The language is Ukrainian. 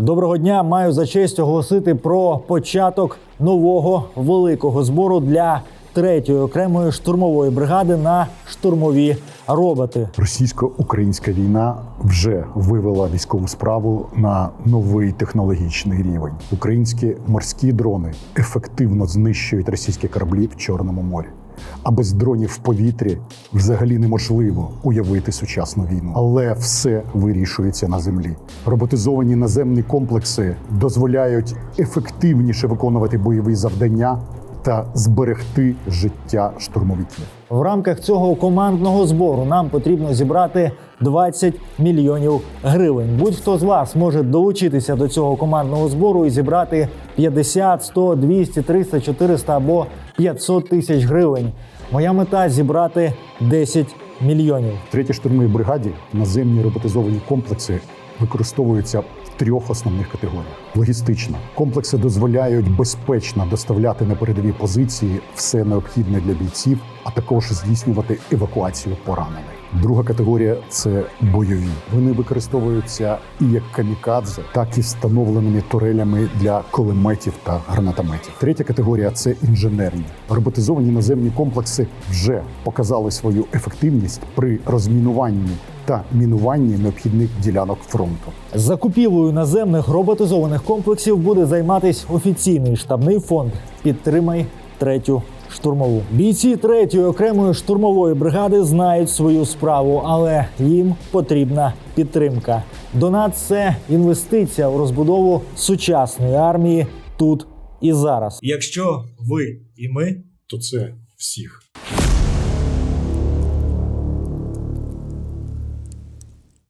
Доброго дня. Маю за честь оголосити про початок нового великого збору для третьої окремої штурмової бригади на штурмові роботи. Російсько-українська війна вже вивела військову справу на новий технологічний рівень. Українські морські дрони ефективно знищують російські кораблі в Чорному морі. А без дронів в повітрі взагалі неможливо уявити сучасну війну. Але все вирішується на землі. Роботизовані наземні комплекси дозволяють ефективніше виконувати бойові завдання та зберегти життя штурмовиків. В рамках цього командного збору нам потрібно зібрати 20 мільйонів гривень. Будь-хто з вас може долучитися до цього командного збору і зібрати 50, 100, 200, 300, 400 або 500 тисяч гривень. Моя мета зібрати 10 мільйонів. Третій штурмовій бригаді наземні роботизовані комплекси використовуються в трьох основних категоріях: логістична комплекси дозволяють безпечно доставляти на передові позиції все необхідне для бійців, а також здійснювати евакуацію поранених. Друга категорія це бойові. Вони використовуються і як камікадзе, так і встановленими турелями для кулеметів та гранатометів. Третя категорія це інженерні. Роботизовані наземні комплекси вже показали свою ефективність при розмінуванні та мінуванні необхідних ділянок фронту. Закупівлею наземних роботизованих комплексів буде займатися офіційний штабний фонд Підтримай третю штурмову. Бійці третьої окремої штурмової бригади знають свою справу, але їм потрібна підтримка. Донат це інвестиція в розбудову сучасної армії тут і зараз. Якщо ви і ми То це всіх.